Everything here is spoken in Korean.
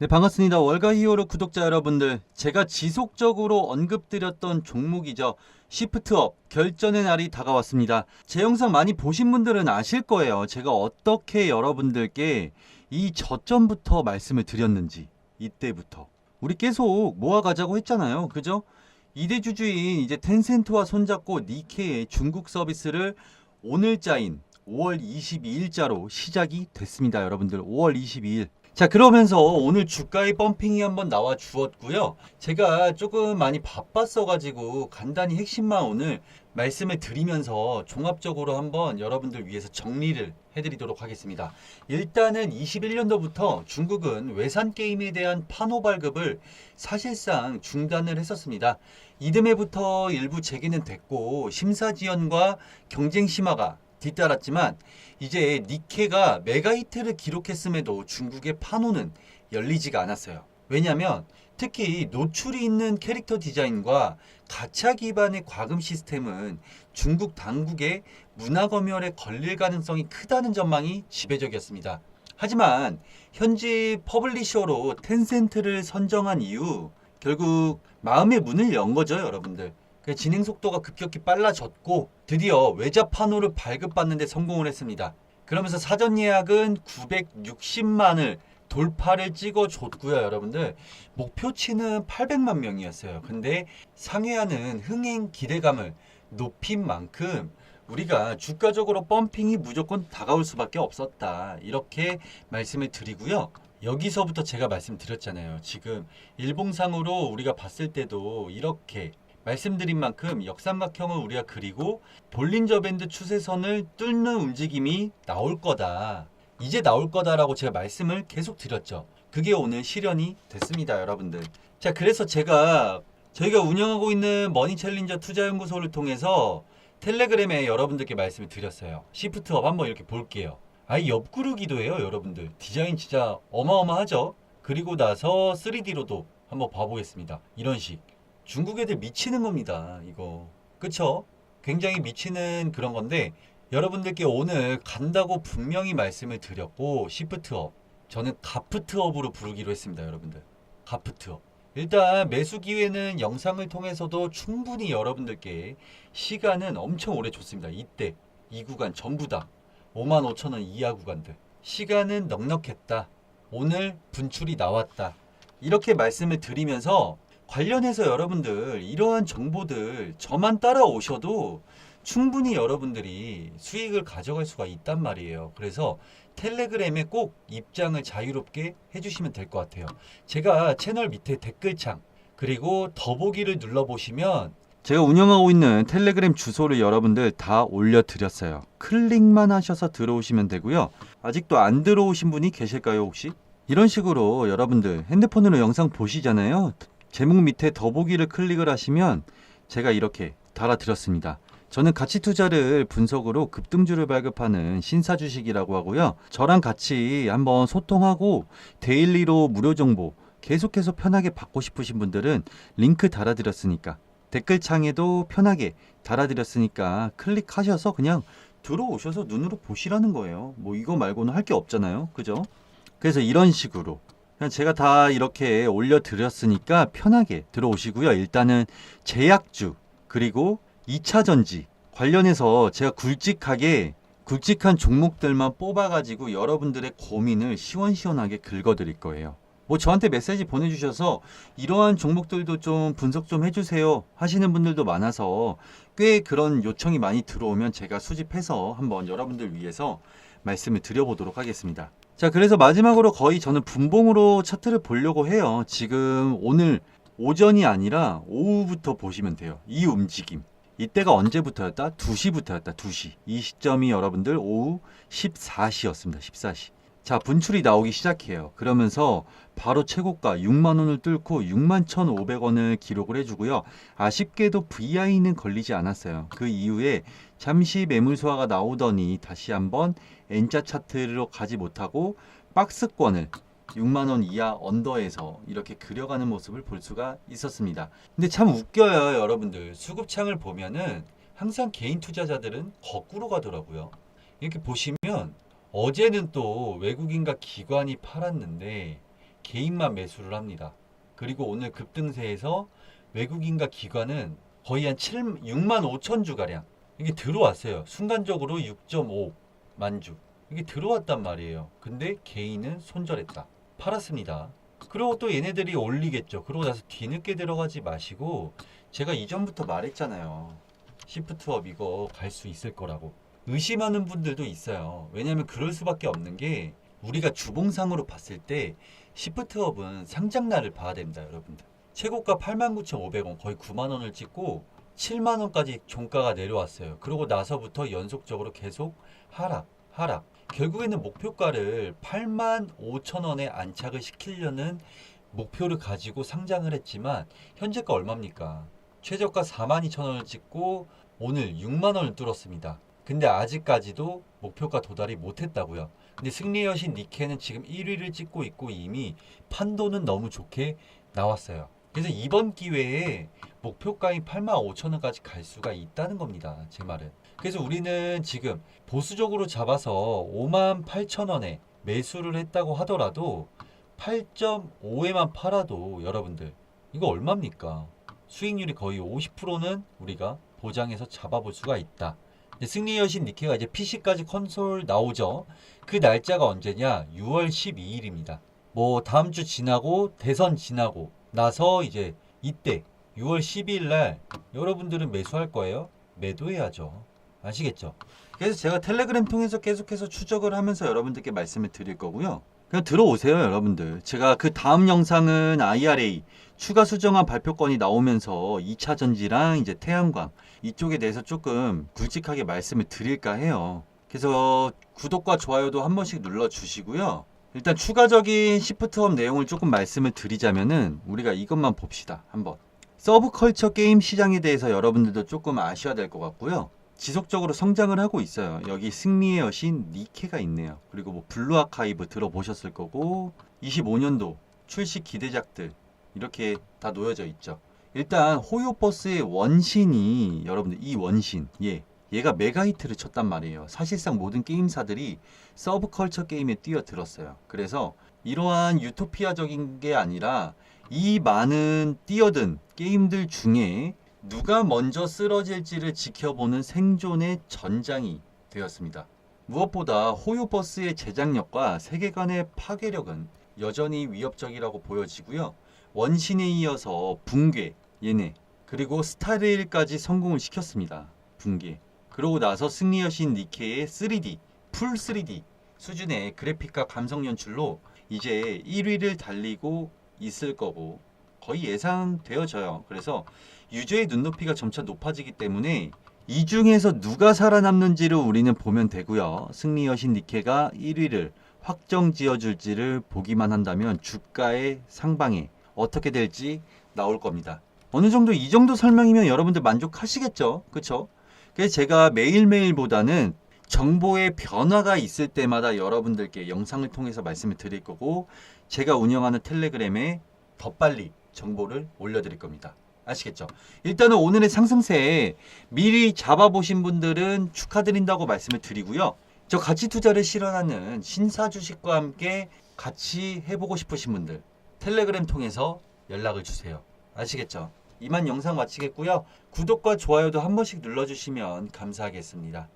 네, 반갑습니다. 월가 히어로 구독자 여러분들. 제가 지속적으로 언급드렸던 종목이죠. 시프트업 결전의 날이 다가왔습니다. 제 영상 많이 보신 분들은 아실 거예요. 제가 어떻게 여러분들께 이 저점부터 말씀을 드렸는지 이때부터 우리 계속 모아가자고 했잖아요. 그죠? 이대 주주인 이제 텐센트와 손잡고 니케의 중국 서비스를 오늘자인 5월 22일자로 시작이 됐습니다. 여러분들 5월 22일. 자 그러면서 오늘 주가의 펌핑이 한번 나와 주었고요. 제가 조금 많이 바빴어 가지고 간단히 핵심만 오늘 말씀을 드리면서 종합적으로 한번 여러분들 위해서 정리를 해드리도록 하겠습니다. 일단은 21년도부터 중국은 외산 게임에 대한 판호 발급을 사실상 중단을 했었습니다. 이듬해부터 일부 재개는 됐고 심사 지연과 경쟁 심화가 뒤따랐지만 이제 니케가 메가 히트를 기록했음에도 중국의 판호는 열리지가 않았어요. 왜냐하면 특히 노출이 있는 캐릭터 디자인과 가챠 기반의 과금 시스템은 중국 당국의 문화 검열에 걸릴 가능성이 크다는 전망이 지배적이었습니다. 하지만 현지 퍼블리셔로 텐센트를 선정한 이후 결국 마음의 문을 연 거죠, 여러분들. 그 진행 속도가 급격히 빨라졌고 드디어 외자 판호를 발급받는데 성공을 했습니다. 그러면서 사전 예약은 960만을 돌파를 찍어줬고요, 여러분들. 목표치는 800만 명이었어요. 근데 상회하는 흥행 기대감을 높인 만큼 우리가 주가적으로 펌핑이 무조건 다가올 수밖에 없었다. 이렇게 말씀을 드리고요. 여기서부터 제가 말씀드렸잖아요. 지금 일봉상으로 우리가 봤을 때도 이렇게 말씀드린 만큼 역삼각형을 우리가 그리고 볼린저 밴드 추세선을 뚫는 움직임이 나올 거다. 이제 나올 거다라고 제가 말씀을 계속 드렸죠. 그게 오늘 실현이 됐습니다, 여러분들. 자, 그래서 제가 저희가 운영하고 있는 머니 챌린저 투자연구소를 통해서 텔레그램에 여러분들께 말씀을 드렸어요. 시프트업 한번 이렇게 볼게요. 아이 옆구르기도 해요, 여러분들. 디자인 진짜 어마어마하죠? 그리고 나서 3D로도 한번 봐보겠습니다. 이런 식. 중국 애들 미치는 겁니다. 이거. 그쵸? 굉장히 미치는 그런 건데 여러분들께 오늘 간다고 분명히 말씀을 드렸고 시프트업 저는 가프트업으로 부르기로 했습니다. 여러분들. 가프트업. 일단 매수 기회는 영상을 통해서도 충분히 여러분들께 시간은 엄청 오래 줬습니다. 이때 이 구간 전부 다 5만 5천 원 이하 구간들. 시간은 넉넉했다. 오늘 분출이 나왔다. 이렇게 말씀을 드리면서 관련해서 여러분들 이러한 정보들 저만 따라오셔도 충분히 여러분들이 수익을 가져갈 수가 있단 말이에요. 그래서 텔레그램에 꼭 입장을 자유롭게 해주시면 될 것 같아요. 제가 채널 밑에 댓글창 그리고 더보기를 눌러보시면 제가 운영하고 있는 텔레그램 주소를 여러분들 다 올려드렸어요. 클릭만 하셔서 들어오시면 되고요. 아직도 안 들어오신 분이 계실까요 혹시? 이런 식으로 여러분들 핸드폰으로 영상 보시잖아요. 제목 밑에 더보기를 클릭을 하시면 제가 이렇게 달아드렸습니다. 저는 가치 투자를 분석으로 급등주를 발급하는 신사 주식이라고 하고요. 저랑 같이 한번 소통하고 데일리로 무료 정보 계속해서 편하게 받고 싶으신 분들은 링크 달아드렸으니까 댓글창에도 편하게 달아드렸으니까 클릭하셔서 그냥 들어오셔서 눈으로 보시라는 거예요. 뭐 이거 말고는 할 게 없잖아요. 그죠? 그래서 이런 식으로 제가 다 이렇게 올려드렸으니까 편하게 들어오시고요. 일단은 제약주 그리고 2차 전지 관련해서 제가 굵직하게 굵직한 종목들만 뽑아가지고 여러분들의 고민을 시원시원하게 긁어드릴 거예요. 뭐 저한테 메시지 보내주셔서 이러한 종목들도 좀 분석 좀 해주세요 하시는 분들도 많아서 꽤 그런 요청이 많이 들어오면 제가 수집해서 한번 여러분들 위해서 말씀을 드려보도록 하겠습니다. 자, 그래서 마지막으로 거의 저는 분봉으로 차트를 보려고 해요. 지금 오늘 오전이 아니라 오후부터 보시면 돼요. 이 움직임. 이때가 언제부터였다? 2시부터였다. 2시. 이 시점이 여러분들 오후 14시였습니다. 14시. 자, 분출이 나오기 시작해요. 그러면서 바로 최고가 6만 원을 뚫고 6만 1,500원을 기록을 해주고요. 아쉽게도 VI는 걸리지 않았어요. 그 이후에 잠시 매물 소화가 나오더니 다시 한번 N자 차트로 가지 못하고 박스권을 6만원 이하 언더에서 이렇게 그려가는 모습을 볼 수가 있었습니다. 근데 참 웃겨요, 여러분들. 수급창을 보면은 항상 개인 투자자들은 거꾸로 가더라고요. 이렇게 보시면 어제는 또 외국인과 기관이 팔았는데 개인만 매수를 합니다. 그리고 오늘 급등세에서 외국인과 기관은 거의 한 7, 6만 5천 주 가량 이게 들어왔어요. 순간적으로 6.5만 주 이게 들어왔단 말이에요. 근데 개인은 손절했다. 팔았습니다. 그리고 또 얘네들이 올리겠죠. 그러고 나서 뒤늦게 들어가지 마시고 제가 이전부터 말했잖아요. 시프트업 이거 갈 수 있을 거라고. 의심하는 분들도 있어요. 왜냐하면 그럴 수밖에 없는 게 우리가 주봉상으로 봤을 때 시프트업은 상장날을 봐야 됩니다, 여러분들. 최고가 89,500원 거의 9만 원을 찍고 7만 원까지 종가가 내려왔어요. 그러고 나서부터 연속적으로 계속 하락, 하락. 결국에는 목표가를 8만 5천 원에 안착을 시키려는 목표를 가지고 상장을 했지만 현재가 얼마입니까? 최저가 4만 2천 원을 찍고 오늘 6만 원을 뚫었습니다. 근데 아직까지도 목표가 도달이 못했다고요. 근데 승리의 여신 니케는 지금 1위를 찍고 있고 이미 판도는 너무 좋게 나왔어요. 그래서 이번 기회에 목표가인 8만 5천 원까지 갈 수가 있다는 겁니다. 제 말은. 그래서 우리는 지금 보수적으로 잡아서 5만 8천 원에 매수를 했다고 하더라도 8.5에만 팔아도 여러분들 이거 얼마입니까? 수익률이 거의 50%는 우리가 보장해서 잡아볼 수가 있다. 승리 여신 니케가 이제 PC까지 컨솔 나오죠. 그 날짜가 언제냐? 6월 12일입니다. 뭐 다음 주 지나고 대선 지나고 나서 이제 이때 6월 12일 날 여러분들은 매수할 거예요? 매도해야죠. 아시겠죠? 그래서 제가 텔레그램 통해서 계속해서 추적을 하면서 여러분들께 말씀을 드릴 거고요. 그냥 들어오세요, 여러분들. 제가 그 다음 영상은 IRA 추가 수정안 발표권이 나오면서 2차 전지랑 이제 태양광 이쪽에 대해서 조금 굵직하게 말씀을 드릴까 해요. 그래서 구독과 좋아요도 한 번씩 눌러 주시고요. 일단 추가적인 시프트업 내용을 조금 말씀을 드리자면은 우리가 이것만 봅시다. 한번. 서브컬처 게임 시장에 대해서 여러분들도 조금 아셔야 될 것 같고요. 지속적으로 성장을 하고 있어요. 여기 승리의 여신 니케가 있네요. 그리고 뭐 블루 아카이브 들어보셨을 거고 25년도 출시 기대작들 이렇게 다 놓여져 있죠. 일단 호요버스의 원신이 여러분들 이 원신 예 얘가 메가히트를 쳤단 말이에요. 사실상 모든 게임사들이 서브컬처 게임에 뛰어들었어요. 그래서 이러한 유토피아적인 게 아니라 이 많은 뛰어든 게임들 중에 누가 먼저 쓰러질지를 지켜보는 생존의 전장이 되었습니다. 무엇보다 호요버스의 제작력과 세계관의 파괴력은 여전히 위협적이라고 보여지고요. 원신에 이어서 붕괴, 얘네, 그리고 스타레일까지 성공을 시켰습니다. 붕괴. 그러고 나서 승리 여신 니케의 3D, 풀 3D 수준의 그래픽과 감성 연출로 이제 1위를 달리고 있을 거고 거의 예상되어져요. 그래서 유저의 눈높이가 점차 높아지기 때문에 이 중에서 누가 살아남는지를 우리는 보면 되고요. 승리 여신 니케가 1위를 확정 지어줄지를 보기만 한다면 주가의 상방에 어떻게 될지 나올 겁니다. 어느 정도 이 정도 설명이면 여러분들 만족하시겠죠? 그쵸? 그래서 제가 매일매일보다는 정보의 변화가 있을 때마다 여러분들께 영상을 통해서 말씀을 드릴 거고 제가 운영하는 텔레그램에 더 빨리 정보를 올려드릴 겁니다. 아시겠죠? 일단은 오늘의 상승세에 미리 잡아보신 분들은 축하드린다고 말씀을 드리고요. 저 가치 투자를 실현하는 신사 주식과 함께 같이 해보고 싶으신 분들 텔레그램 통해서 연락을 주세요. 아시겠죠? 이만 영상 마치겠고요. 구독과 좋아요도 한 번씩 눌러주시면 감사하겠습니다.